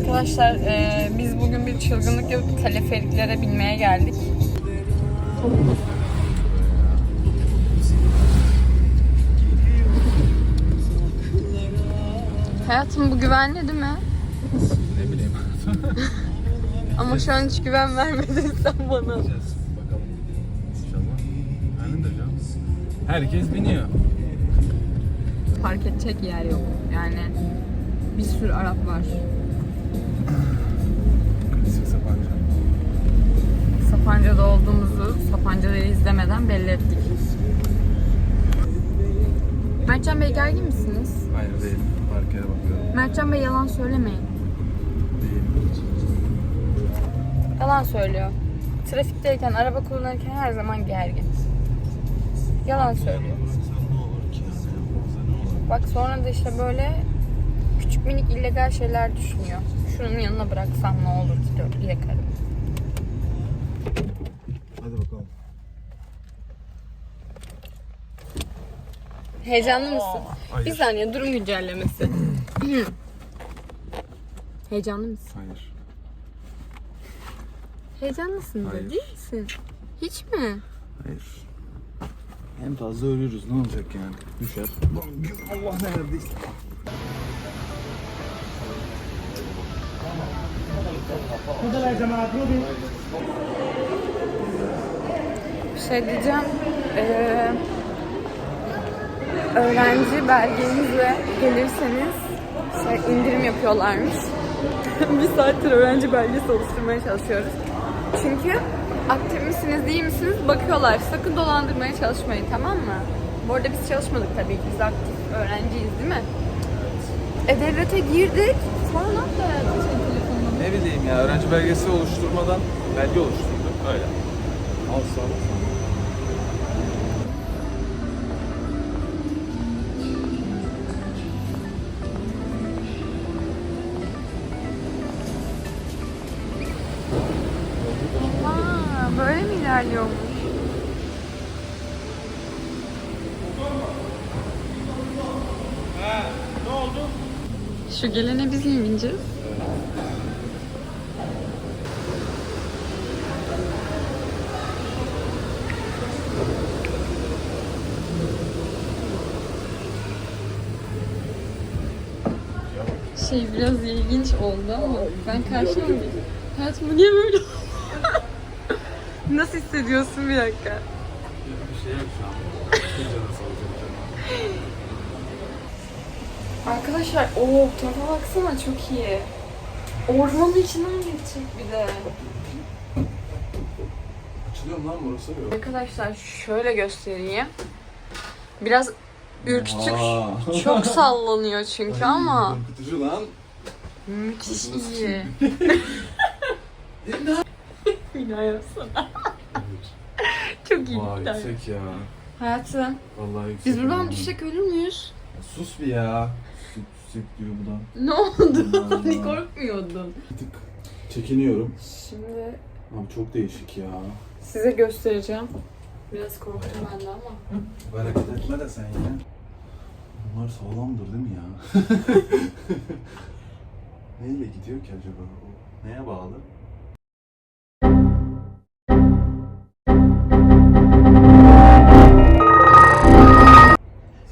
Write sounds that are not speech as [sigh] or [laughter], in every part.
Arkadaşlar e, biz bugün bir çılgınlık yapıp teleferiklere binmeye geldik. Hayatım bu güvenli değil mi? Ne bileyim. [laughs] Ama şu an hiç güven vermedin sen bana. Herkes biniyor. Park edecek yer yok. Yani bir sürü Arap var. Klasik Sapanca. Sapanca'da olduğumuzu Sapanca'yı izlemeden belli ettik. Mertcan Bey gergin misiniz? Hayır değil. Yere bakıyorum. Mertcan Bey yalan söylemeyin. Değil. Yalan söylüyor. Trafikteyken, araba kullanırken her zaman gergin. Yalan söylüyor. Bak sonra da işte böyle küçük minik illegal şeyler düşünüyor. Şunun yanına bıraksam ne olur diyor yakarım. Hadi bakalım. Heyecanlı mısın? Hayır. Bir saniye durum güncellemesi. [clears throat] Heyecanlı mısın? Hayır. Heyecanlısın da Hayır. değil misin? Hiç mi? Hayır. En fazla ölürüz. Ne olacak yani? Düşer. Allah neredeyiz? Bir şey diyeceğim. Ee, öğrenci belgenizle gelirseniz şey, indirim yapıyorlarmış. [laughs] bir saattir öğrenci belgesi oluşturmaya çalışıyoruz. Çünkü aktif misiniz, değil misiniz bakıyorlar. Sakın dolandırmaya çalışmayın tamam mı? Bu arada biz çalışmadık tabii ki. Biz aktif öğrenciyiz değil mi? E-Devlet'e girdik. Sonra ne yaptı hayatım senin telefonun? Ne bileyim ya öğrenci belgesi oluşturmadan belge oluşturdum. Öyle. Al sağ ol. Aa, böyle mi ilerliyormuş? Şu gelene biz mi bineceğiz? Şey biraz ilginç oldu ama ben karşılamayayım. Hayatım bu niye böyle [laughs] Nasıl hissediyorsun bir dakika? Bir şey yok şu an. Arkadaşlar o tarafa baksana çok iyi. Ormanın içinden geçecek bir de. Açılıyor mu lan burası. Arkadaşlar şöyle göstereyim. Biraz ürkütük. Aa. Çok sallanıyor çünkü ama Korkutucu lan. müthiş iyi. Bina [laughs] yapsana. Çok iyi. Vay bir tane. yüksek ya. Hayatım Vallahi yüksek. biz buradan ya. düşsek ölür müyüz? Sus bir ya. Yüksek, yüksek diyor buradan. Ne oldu? Allah. Hani korkmuyordun. Bir tık çekiniyorum. Şimdi Abi çok değişik ya. size göstereceğim. Biraz korktum ben de ama. Hareket etme de sen ya. Bunlar sağlamdır değil mi ya? [laughs] Neyle gidiyor ki acaba? O neye bağlı?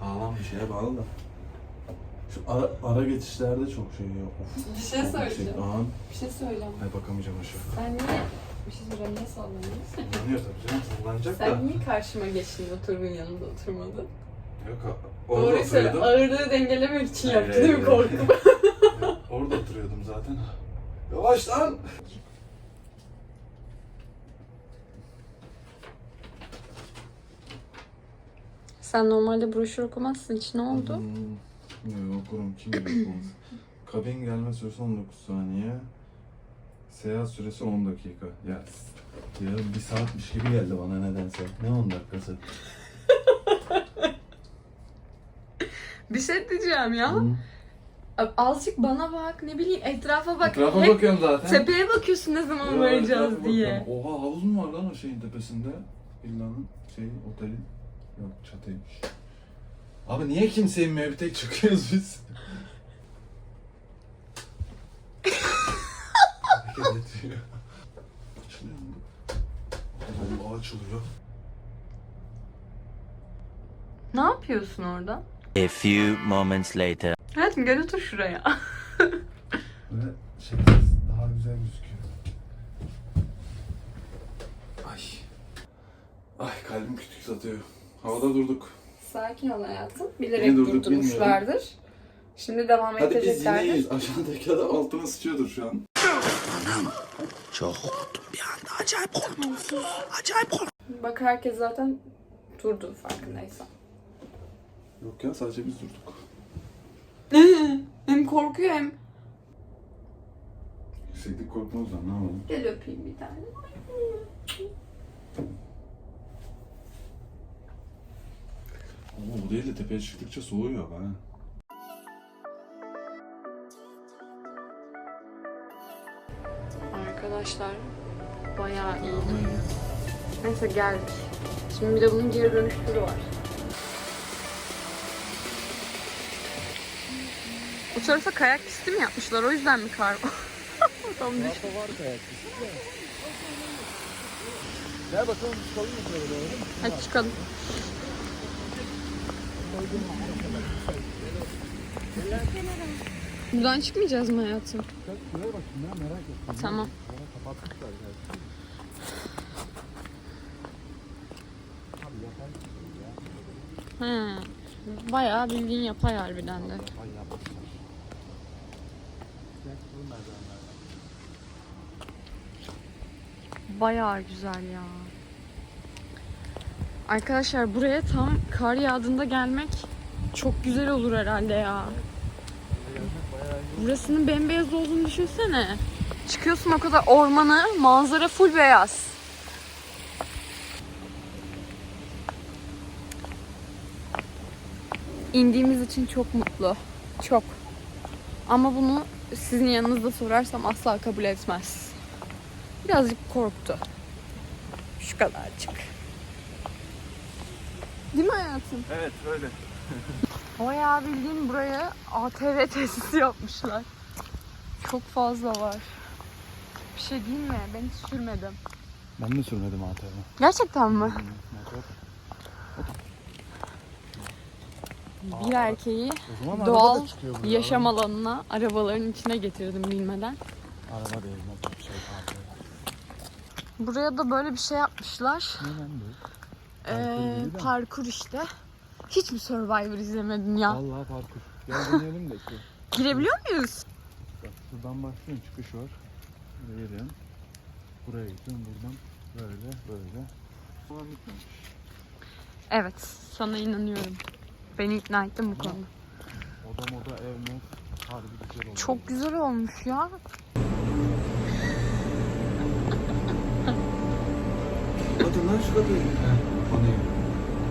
Sağlam bir şeye bağlı da. Şu ara, ara geçişlerde çok şey ya. Of, Bir şey çok söyleyeceğim. yüksek. Aha. Bir şey söyleyeceğim. Ay bakamayacağım aşağı. Sen niye bir şey söyleyeceğim niye sallanıyorsun? Yanıyor tabii canım sallanacak da. Sen niye karşıma geçtin oturduğun yanında oturmadın? Yok orada söyle. oturuyordum. Ağırlığı dengelemek için yaptı değil mi? Ya, [laughs] orada oturuyordum zaten. Yavaş lan! Sen normalde broşür okumazsın hiç ne oldu? Hmm, Yok okurum kim bilir okumaz. Kabin gelme süresi 19 saniye. Seyahat süresi 10 dakika. Ya, ya bir saatmiş gibi geldi bana nedense. Ne 10 dakikası? Bir şey diyeceğim ya. Hı. Azıcık bana bak ne bileyim etrafa bak. Etrafa Hep bakıyorum zaten. tepeye bakıyorsun ne zaman Ya, varacağız etrafa diye. bakıyorum. Oha havuz mu var lan o şeyin tepesinde? Villanın, şey, otelin. Yok çatıymış. Abi niye kimse inmiyor bir tek çıkıyoruz biz? [laughs] Açılıyor mu? Allah açılıyor. Ne yapıyorsun orada? A few moments later. Hayatım gel otur şuraya. Böyle şekilsiz daha güzel gözüküyor. Ay. Ay kalbim küçük küt atıyor. Havada durduk. Sakin ol hayatım. Niye Bilerek durduk durdurmuşlardır. Şimdi devam Hadi biz edeceklerdir. yineyiz. Aşağıdaki adam altıma sıçıyordur şu an. Bak herkes zaten durdu farkındaysan. Yok ya sadece biz durduk. hem korkuyor hem... Yükseklik korkmamız var ne yapalım? Gel öpeyim bir tane. Oo, bu değil de tepeye çıktıkça soğuyor ha. Arkadaşlar bayağı iyi. Neyse geldik. Şimdi bir de bunun geri dönüş turu var. Bu tarafa kayak pisti mi yapmışlar? O yüzden mi kar [laughs] var? Tam düş- Gel bakalım çıkalım mı şöyle doğru? Hadi çıkalım. Buradan çıkmayacağız mı hayatım? Bak şuraya bakayım ya merak ettim. Tamam. Kapatmışlar gerçi. Abi yapay bir şey ya. He. Bayağı bildiğin yapay harbiden de. Yapay yapmışlar. Gel şunun merdivenlerden. Bayağı güzel ya. Arkadaşlar buraya tam kar yağdığında gelmek çok güzel olur herhalde ya. Burasının bembeyaz olduğunu düşünsene. Çıkıyorsun o kadar ormanı, manzara full beyaz. İndiğimiz için çok mutlu. Çok. Ama bunu sizin yanınızda sorarsam asla kabul etmez. Birazcık korktu. Şu kadarcık. Değil mi hayatım? Evet öyle. Bayağı bildiğin buraya ATV tesisi yapmışlar. Çok fazla var. Bir şey diyeyim mi? Ben hiç sürmedim. Ben de sürmedim ATV. Gerçekten mi? Bir erkeği O zaman Doğal araba da çıkıyor buraya. yaşam alanına arabaların içine getirdim bilmeden. Araba değil motor şey ATV. Buraya da böyle bir şey yapmışlar. Ne lan bu? Ee, Parkur işte. Hiç mi Survivor izlemedin ya? Vallahi parkur. Gel deneyelim de ki. Girebiliyor muyuz? Bak şuradan başlıyorsun çıkış var. Buraya geliyorsun. Buraya gidiyorsun buradan böyle böyle. Ulan bitmemiş. Evet, sana inanıyorum. Beni ikna ettin bu konuda. Oda moda ev mev harbi güzel oldu. Çok güzel olmuş ya. Lan şu kapıyı. Konuyu.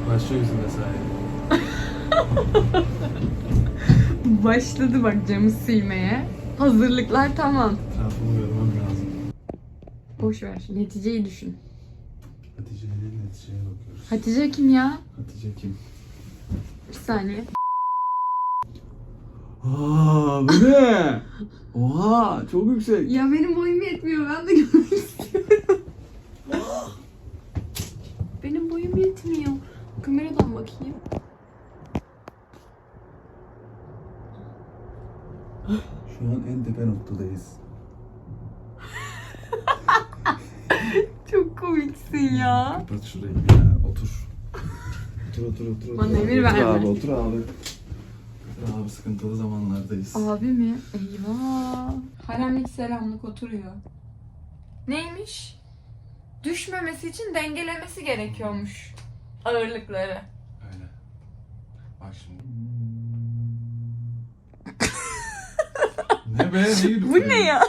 Başlıyor bizim mesai. [laughs] Başladı bak camı silmeye. Hazırlıklar tamam. Etrafımı görmem lazım. Boş ver. Neticeyi düşün. Hatice'ye değil neticeye bakıyoruz. Hatice kim ya? Hatice kim? Bir saniye. Aa bu ne? [laughs] Oha çok yüksek. Ya benim boyum yetmiyor. Ben de görmek istiyorum. benim boyum yetmiyor. Kameradan bakayım. Şu an en tepe noktadayız. [laughs] Çok komiksin ya. Kapat şurayı ya otur. Otur otur otur. otur. Bana emir verme. Abi otur abi. Abi sıkıntılı zamanlardayız. Abi mi? Eyvah. Haremlik selamlık oturuyor. Neymiş? Düşmemesi için dengelemesi gerekiyormuş ağırlıkları. Öyle. Bak şimdi. [laughs] ne be? Ne Bu ne ya?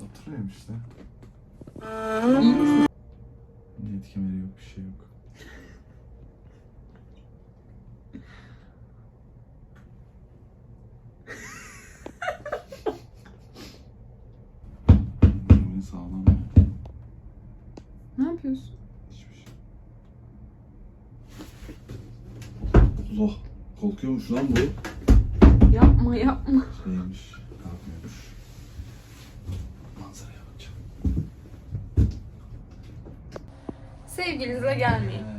Oturuyorum işte. İyi misin? Kemeri yok bir şey yok. yapıyorsun? Hiçbir şey. Allah korkuyormuş lan bu. Yapma yapma. Şeymiş, kalkmıyormuş. Manzaraya bakacağım. Sevgilinize gelmeyin.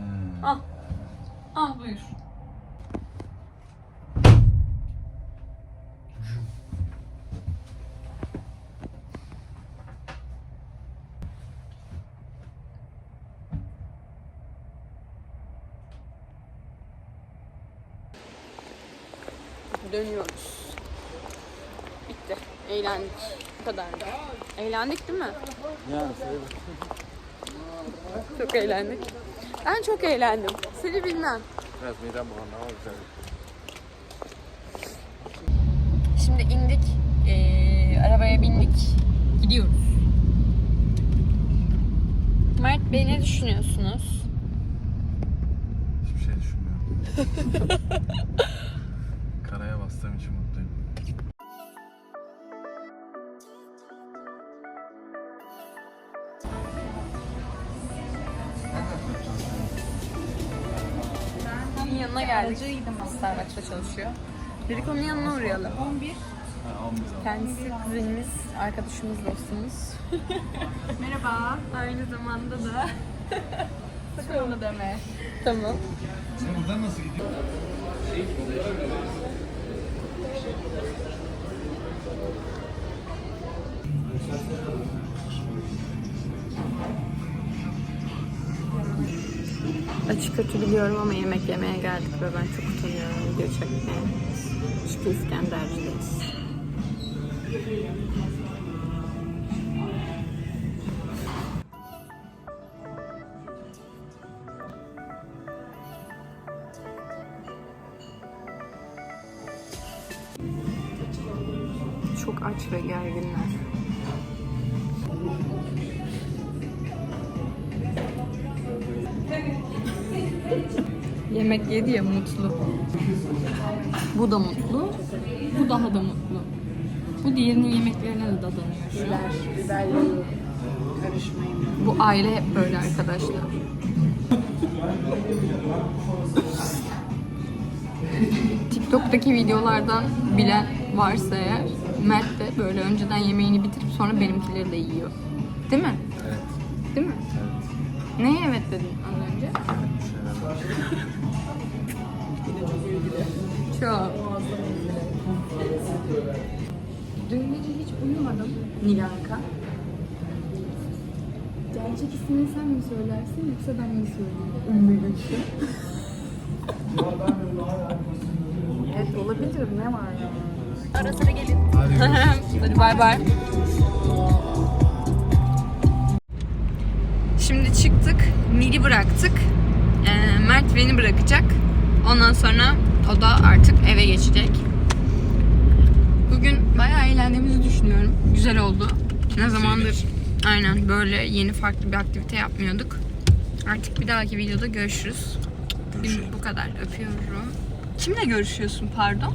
Dönüyoruz. Bitti. Eğlendik. Bu kadar da. Eğlendik değil mi? Yani. Çok eğlendik. Ben çok eğlendim. Seni bilmem. Biraz midem bulandı ama güzel. Şimdi indik. Ee, arabaya bindik. Gidiyoruz. Mert Bey ne düşünüyorsunuz? Hiçbir şey düşünmüyorum. [laughs] yanına geldik. Starbucks'ta çalışıyor. Dedik onun yanına uğrayalım. 11. Kendisi kuzenimiz, arkadaşımız, dostumuz. [laughs] Merhaba. Aynı zamanda da. [laughs] Sakın onu deme. Tamam. Sen buradan nasıl gidiyor? Açık kötü biliyorum ama yemek yemeye geldik ve ben çok utanıyorum video çekmeye. Çünkü İskenderci'deyiz. Çok aç ve gerginler. Yemek yedi ya mutlu. Bu da mutlu. Bu daha da mutlu. Bu diğerinin yemeklerine de dadanıyor şu an. Bu aile hep böyle arkadaşlar. TikTok'taki videolardan bilen varsa eğer Mert de böyle önceden yemeğini bitirip sonra benimkileri de yiyor. Değil mi? Evet. Değil mi? Evet. Neye evet dedin az önce? Çok. Dün gece hiç uyumadım Nilanka. Gerçek ismini sen mi söylersin yoksa ben mi söyleyeyim? Ümmü Gülsüm. evet olabilir ne var ya? Ara sıra gelin. [laughs] Hadi bay bay. Şimdi çıktık. Nil'i bıraktık. Ee, Mert beni bırakacak. Ondan sonra o da artık eve geçecek. Bugün bayağı eğlendiğimizi düşünüyorum. Güzel oldu. Ne zamandır aynen böyle yeni farklı bir aktivite yapmıyorduk. Artık bir dahaki videoda görüşürüz. Bugün bu kadar. Öpüyorum. Kimle görüşüyorsun pardon?